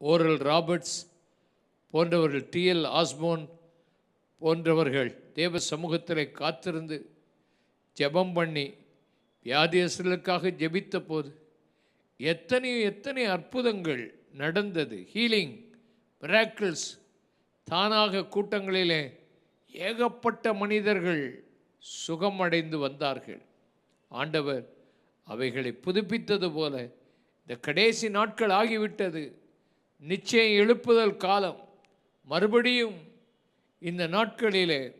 Oral Roberts போன்றவர்கள் TL Osborn போன்றவர்கள் தேவ சமூகத்தில் காத்திருந்து ஜெபம் பண்ணி வியாதியஸ்தர்களுக்காக ஜெபித்த போது எத்தனை எத்தனை அற்புதங்கள் நடந்தது. ஹீலிங் மிராக்கிள்ஸ் தானாக கூட்டங்களிலே ஏகப்பட்ட மனிதர்கள் சுகமடைந்து வந்தார்கள். ஆண்டவர் அவைகளை புதுப்பித்தது போல இந்த கடைசி நாட்கள் ஆகிவிட்டது. நிச்சயம் எழுப்புதல் காலம். மறுபடியும் இந்த நாட்களிலே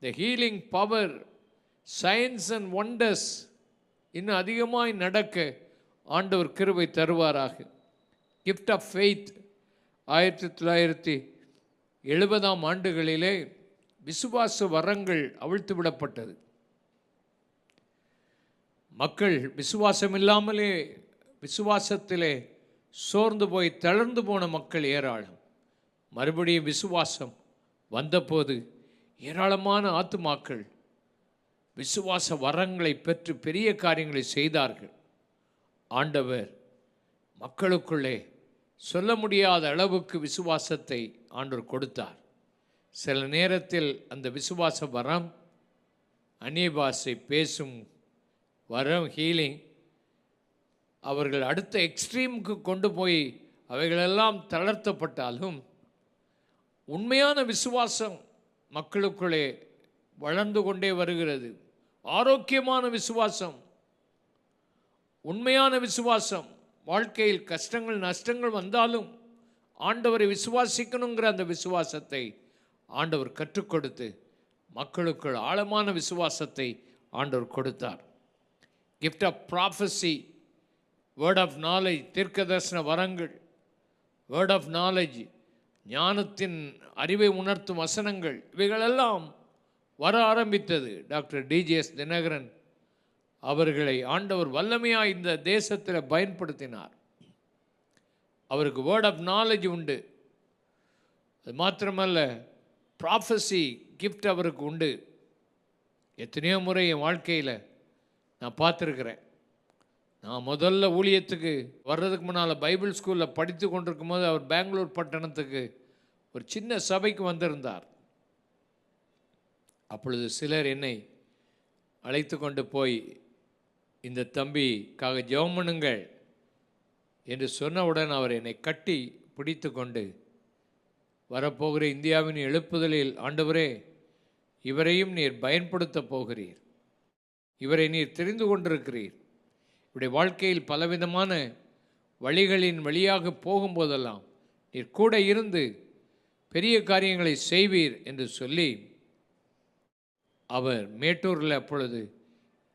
the healing power science and wonders இன்னும் அதிகமாய் நடக்க ஆண்டவர் கிருபை தருவாராக. கிஃப்ட் ஆஃப் ஃபெய்த் ஆயிரத்தி தொள்ளாயிரத்தி எழுபதாம் ஆண்டுகளிலே விசுவாச வரங்கள் அவிழ்த்து விடப்பட்டது. மக்கள் விசுவாசம் இல்லாமலே விசுவாசத்திலே சோர்ந்து போய் தளர்ந்து போன மக்கள் ஏராளம். மறுபடியும் விசுவாசம் வந்தபோது ஏராளமான ஆத்துமாக்கள் விசுவாச வரங்களை பெற்று பெரிய காரியங்களை செய்தார்கள். ஆண்டவர் மக்களுக்குள்ளே சொல்ல முடியாத அளவுக்கு விசுவாசத்தை ஆண்டவர் கொடுத்தார். சில நேரத்தில் அந்த விசுவாச வரம் அந்நிய பாஷை பேசும் வரம் ஹீலிங் அவர்கள் அடுத்த எக்ஸ்ட்ரீமுக்கு கொண்டு போய் அவைகளெல்லாம் தளர்த்தப்பட்டாலும் உண்மையான விசுவாசம் மக்களுக்குள்ளே வளர்ந்து கொண்டே வருகிறது. ஆரோக்கியமான விசுவாசம் உண்மையான விசுவாசம். வாழ்க்கையில் கஷ்டங்கள் நஷ்டங்கள் வந்தாலும் ஆண்டவரை விசுவாசிக்கணுங்கிற அந்த விசுவாசத்தை ஆண்டவர் கற்றுக் கொடுத்து மக்களுக்குள் ஆழமான விசுவாசத்தை ஆண்டவர் கொடுத்தார். Gift of prophecy word of knowledge தீர்க்க தரிசன வரங்கள் வேர்ட் ஆஃப் நாலேஜ் ஞானத்தின் அறிவை உணர்த்தும் வசனங்கள் இவைகளெல்லாம் வர ஆரம்பித்தது டாக்டர் டிஜிஎஸ் தினகரன் அவர்களை ஆண்டவர் வல்லமையாக இந்த தேசத்தில் பயன்படுத்தினார் அவருக்கு வேர்ட் ஆஃப் நாலேஜ் உண்டு அது மாத்திரமல்ல ப்ராஃபஸி கிஃப்ட் அவருக்கு உண்டு எத்தனையோ முறை என் வாழ்க்கையில் நான் பார்த்துருக்குறேன் நான் முதல்ல ஊழியத்துக்கு வர்றதுக்கு முன்னால் பைபிள் ஸ்கூலில் படித்து கொண்டிருக்கும் போது அவர் பெங்களூர் பட்டணத்துக்கு ஒரு சின்ன சபைக்கு வந்திருந்தார். அப்பொழுது சிலர் என்னை அழைத்து கொண்டு போய் இந்த தம்பிக்காக ஜெபம் பண்ணுங்கள் என்று சொன்னவுடன் அவர் என்னை கட்டி பிடித்து கொண்டு வரப்போகிற இந்தியாவின் எழுப்புதலில் ஆண்டவரே இவரையும் நீர் பயன்படுத்தப் போகிறீர். இவரை நீர் தெரிந்து கொண்டிருக்கிறீர். உடைய வாழ்க்கையில் பலவிதமான வழிகளின் வழியாக போகும்போதெல்லாம் நீர் கூட இருந்து பெரிய காரியங்களை செய்வீர் என்று சொல்லி அவர் மேட்டூரில் அப்பொழுது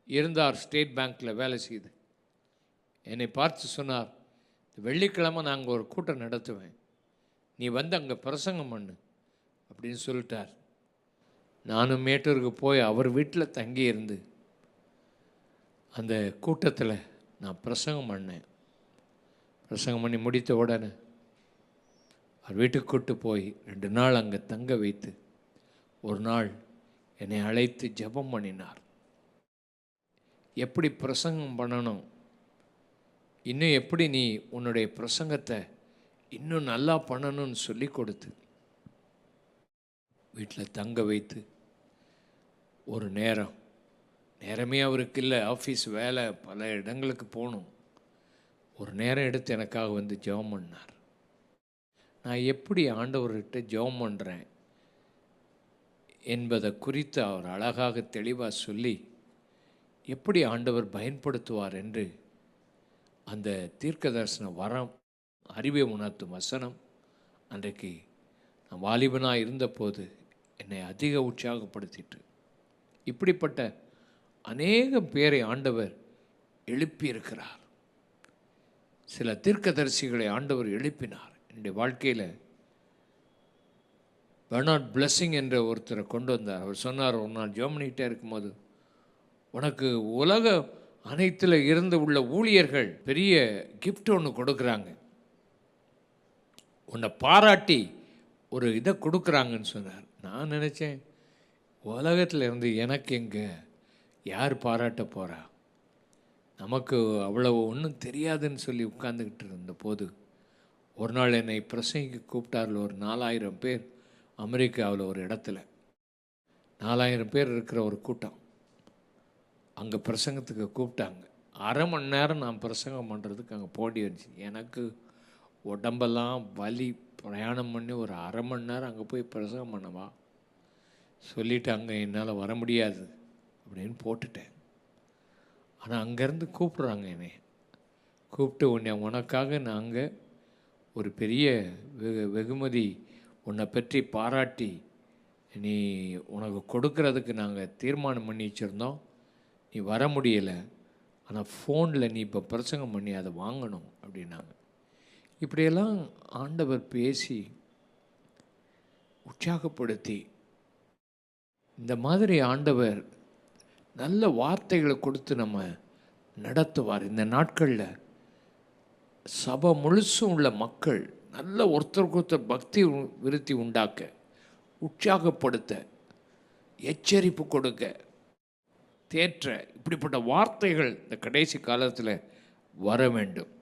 இருந்தார் ஸ்டேட் பேங்க்கில் வேலை செய்து. என்னை பார்த்து சொன்னார் வெள்ளிக்கிழமை நாங்கள் ஒரு கூட்டம் நடத்துவேன். நீ வந்து அங்கே பிரசங்கம் பண்ணு அப்படின்னு சொல்லிட்டார். நானும் மேட்டூருக்கு போய் அவர் வீட்டில் தங்கி இருந்து அந்த கூட்டத்தில் நான் பிரசங்கம் பண்ணேன். பிரசங்கம் பண்ணி முடித்த உடனே அவர் வீட்டுக்கு கூட்டு போய் ரெண்டு நாள் அங்கே தங்க வைத்து ஒரு நாள் என்னை அழைத்து ஜெபம் பண்ணினார். எப்படி பிரசங்கம் பண்ணணும்? இன்னும் எப்படி நீ உன்னுடைய பிரசங்கத்தை இன்னும் நல்லா பண்ணணும்னு சொல்லி கொடுத்து வீட்டில் தங்க வைத்து ஒரு நேரம் நேரமே அவருக்கு இல்லை ஆஃபீஸ் வேலை பல இடங்களுக்கு போகணும். ஒரு நேரம் எடுத்து எனக்காக வந்து ஜெபம் பண்ணார். நான் எப்படி ஆண்டவர்கிட்ட ஜெபம் பண்ணுறேன் என்பதை குறித்து அவர் அழகாக தெளிவாக சொல்லி எப்படி ஆண்டவர் பயன்படுத்துவார் என்று அந்த தீர்க்க தரிசன வரம் அறிவை உணர்த்தும் வசனம் அன்றைக்கு நான் வாலிபனாக இருந்தபோது என்னை அதிக உற்சாகப்படுத்திட்டு இப்படிப்பட்ட அநேக பேரை ஆண்டவர் எழுப்பியிருக்கிறார். சில தீர்க்கதரிசிகளை ஆண்டவர் எழுப்பினார். என்னுடைய வாழ்க்கையில் பெர்னாட் பிளஸ்ஸிங் என்ற ஒருத்தரை கொண்டு வந்தார். அவர் சொன்னார் ஒரு நாள் ஜெர்மனிகிட்டே இருக்கும்போது உனக்கு உலக அனைத்தில் இருந்து உள்ள ஊழியர்கள் பெரிய கிஃப்ட் ஒன்று கொடுக்குறாங்க. உன்னை பாராட்டி ஒரு இதை கொடுக்குறாங்கன்னு சொன்னார். நான் நினச்சேன் உலகத்தில் இருந்து எனக்கு எங்கே யார் பாராட்ட போகிறா நமக்கு அவ்வளவு ஒன்றும் தெரியாதுன்னு சொல்லி உட்கார்ந்துக்கிட்டு இருந்த போது ஒரு நாள் என்னை பிரசங்கிக்கு கூப்பிட்டார்கள் ஒரு நாலாயிரம் பேர் அமெரிக்காவில் ஒரு இடத்துல. நாலாயிரம் பேர் இருக்கிற ஒரு கூட்டம். அங்கே பிரசங்கத்துக்கு கூப்பிட்டாங்க. அரை மணி நேரம் நான் பிரசங்கம் பண்ணுறதுக்கு அங்கே போட்டி வந்துச்சு எனக்கு உடம்பெல்லாம் வலி பிரயாணம் பண்ணி ஒரு அரை மணி நேரம் அங்கே போய் பிரசங்கம் பண்ணவா? சொல்லிட்டாங்க என்னால் வர முடியாது. அப்படின்னு போட்டுட்டேன். ஆனால் அங்கேருந்து கூப்பிட்றாங்க என்னை. கூப்பிட்டு உன்னை உனக்காக நாங்கள் ஒரு பெரிய வெகு வெகுமதி உன்னை பற்றி பாராட்டி நீ உனக்கு கொடுக்கறதுக்கு நாங்கள் தீர்மானம் பண்ணி வச்சுருந்தோம். நீ வர முடியலை. ஆனால் ஃபோனில் நீ இப்போ பிரசங்கம் பண்ணி அதை வாங்கணும் அப்படின்னாங்க. இப்படியெல்லாம் ஆண்டவர் பேசி உற்சாகப்படுத்தி இந்த மாதிரி ஆண்டவர் நல்ல வார்த்தைகளை கொடுத்து நம்ம நடத்துவார். இந்த நாட்களில் சபை முழுசும் உள்ள மக்கள் நல்ல ஒருத்தருக்கு ஒருத்தர் பக்தி விருத்தி உண்டாக்க உற்சாகப்படுத்த எச்சரிப்பு கொடுக்க தேற்ற இப்படிப்பட்ட வார்த்தைகள் இந்த கடைசி காலத்தில் வர வேண்டும்.